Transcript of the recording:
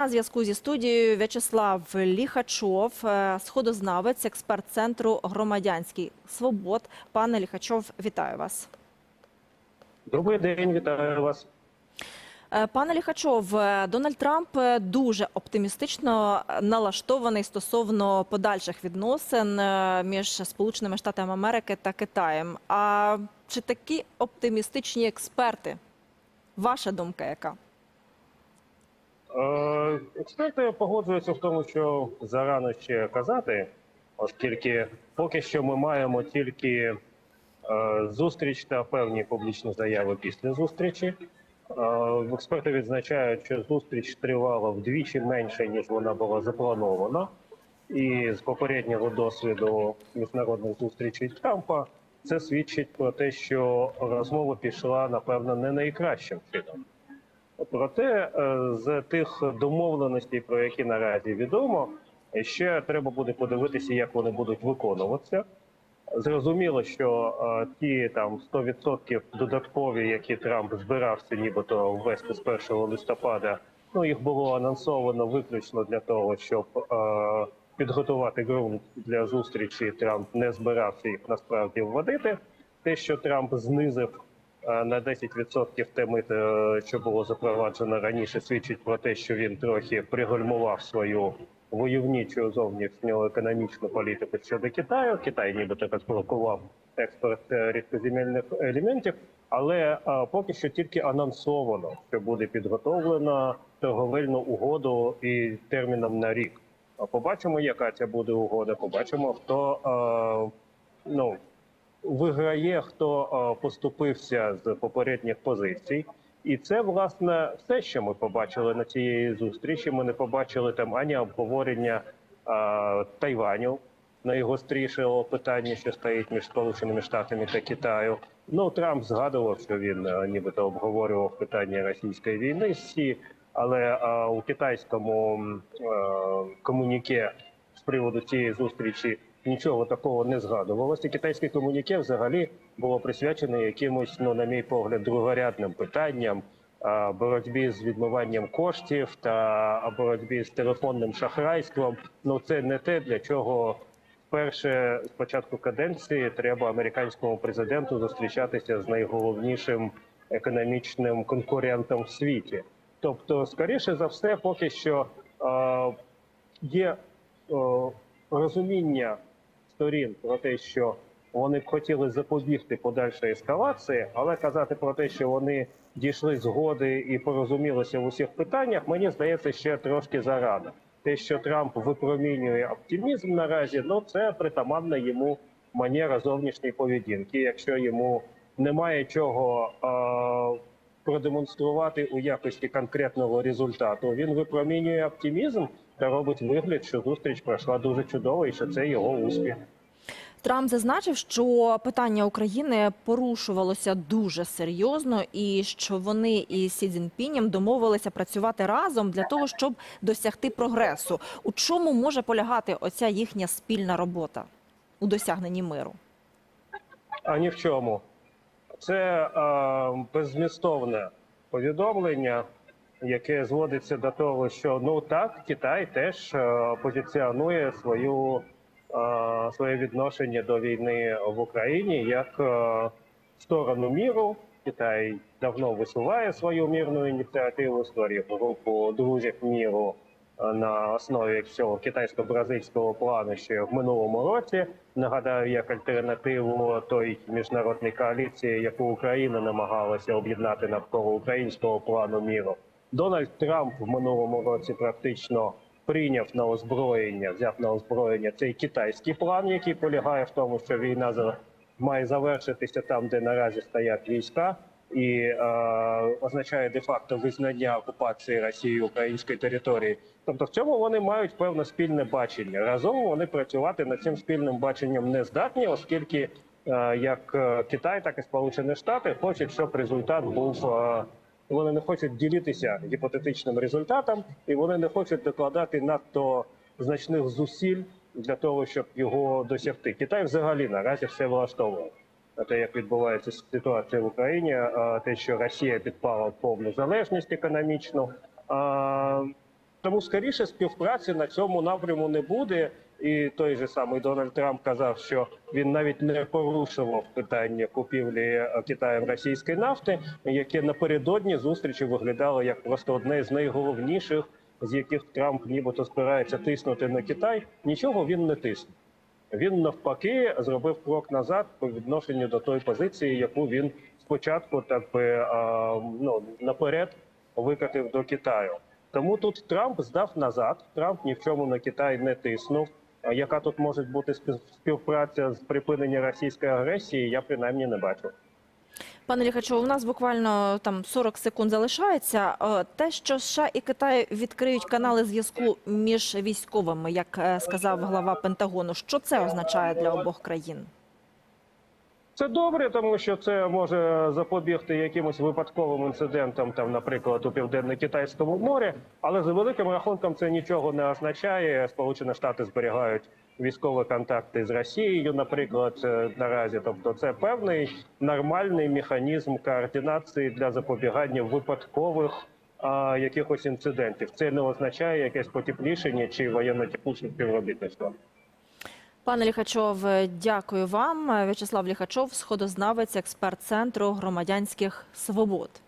На зв'язку зі студією В'ячеслав Ліхачов, е, сходознавець, експерт центру громадянський свобод. Пане Ліхачов, вітаю вас. Добрий день, вітаю вас. Е, Пане Ліхачов, е, Дональд Трамп дуже оптимістично налаштований стосовно подальших відносин між Сполученими Штатами Америки та Китаєм. А чи такі оптимістичні експерти? Ваша думка яка? Е, Експерти погоджуються в тому, що зарано ще казати, оскільки поки що ми маємо тільки е, зустріч та певні публічні заяви після зустрічі. Е, Експерти відзначають, що зустріч тривала вдвічі менше, ніж вона була запланована. І з попереднього досвіду міжнародних зустрічей Трампа це свідчить про те, що розмова пішла напевно не найкращим чином. Проте е, з тих домовленостей, про які наразі відомо, ще треба буде подивитися, як вони будуть виконуватися. Зрозуміло, що е, ті там 100% додаткові, які Трамп збирався, нібито ввести з 1 листопада, ну їх було анонсовано виключно для того, щоб е, підготувати ґрунт для зустрічі. Трамп не збирався їх насправді вводити. Те, що Трамп знизив на 10% те мито, е, що було запроваджено раніше, свідчить про те, що він трохи пригальмував свою войовничу зовнішню економічну політику щодо Китаю. Китай нібито розблокував експорт е, рідкоземельних елементів, але е, поки що тільки анонсовано, що буде підготовлено торговельну угоду і терміном на рік. Побачимо, яка це буде угода. Побачимо, хто е, ну виграє, хто е, поступився з попередніх позицій. І це власне все, що ми побачили на цієї зустрічі. Ми не побачили там ані обговорення е, Тайваню найгострішого питання, що стоїть між Сполученими Штатами та Китаю. Ну Трамп згадував, що він е, нібито обговорював питання російської війни Сі, але е, у китайському е, комуніке з приводу цієї зустрічі нічого такого не згадувалося. Китайське комуніке взагалі було присвячене якимось, ну на мій погляд, другорядним питанням. Боротьбі з відмиванням коштів та боротьбі з телефонним шахрайством. Ну це не те, для чого вперше з початку каденції треба американському президенту зустрічатися з найголовнішим економічним конкурентом в світі. Тобто, скоріше за все, поки що е, є е, розуміння сторін про те, що вони б хотіли запобігти подальшої ескалації, але казати про те, що вони дійшли згоди і порозумілися в усіх питаннях, мені здається, ще трошки зарано. Те, що Трамп випромінює оптимізм наразі, ну це притаманна йому манера зовнішньої поведінки. Якщо йому немає чого е, продемонструвати у якості конкретного результату, він випромінює оптимізм та робить вигляд, що зустріч пройшла дуже чудово, і що це його успіх. Трамп зазначив, що питання України порушувалося дуже серйозно, і що вони із Сі Цзіньпінем домовилися працювати разом для того, щоб досягти прогресу. У чому може полягати оця їхня спільна робота у досягненні миру? А ні в чому. Це е, беззмістовне повідомлення, яке зводиться до того, що ну так, Китай теж е, позиціонує свою е, своє відношення до війни в Україні як е, сторону міру. Китай давно висуває свою мірну ініціативу, створив групу друзів міру на основі цього китайсько-бразильського плану ще в минулому році. Нагадаю, як альтернативу той міжнародній коаліції, яку Україна намагалася об'єднати навколо українського плану міру. Дональд Трамп в минулому році практично прийняв на озброєння, взяв на озброєння цей китайський план, який полягає в тому, що війна має завершитися там, де наразі стоять війська, і е, означає де-факто визнання окупації Росії української території. Тобто, в цьому вони мають певне спільне бачення. Разом вони працювати над цим спільним баченням не здатні, оскільки е, як е, Китай, так і Сполучені Штати хочуть, щоб результат був. е, вони не хочуть ділитися гіпотетичним результатом, і вони не хочуть докладати надто значних зусиль для того, щоб його досягти. Китай взагалі наразі все влаштовує. Те, як відбувається ситуація в Україні, те, що Росія підпала в повну залежність економічну, Тому скоріше співпраці на цьому напряму не буде. І той же самий Дональд Трамп казав, що він навіть не порушував питання купівлі е, Китаєм російської нафти, яке напередодні зустрічі виглядало як просто одне з найголовніших, з яких Трамп нібито збирається тиснути на Китай. Нічого він не тиснув. Він навпаки зробив крок назад по відношенню до тої позиції, яку він спочатку так би ну наперед викатив до Китаю. Тому тут Трамп здав назад. Трамп ні в чому на Китай не тиснув. Яка тут може бути спів- співпраця з припинення російської агресії? Я принаймні не бачу. Пане Ліхачов, у нас буквально там 40 секунд залишається. Е, Те, що США і Китай відкриють канали зв'язку між військовими, як е, сказав глава Пентагону, що це означає для обох країн? Це добре, тому що це може запобігти якимось випадковим інцидентам, там, наприклад, у південно-китайському морі. Але за великим рахунком це нічого не означає. Сполучені Штати зберігають військові контакти з Росією, наприклад, е, наразі. Тобто, це певний нормальний механізм координації для запобігання випадкових а, якихось інцидентів. Це не означає якесь потеплішення чи воєнно-технічне співробітництво. Пане Ліхачов, дякую вам. В'ячеслав Ліхачов, сходознавець, експерт центру громадянських свобод.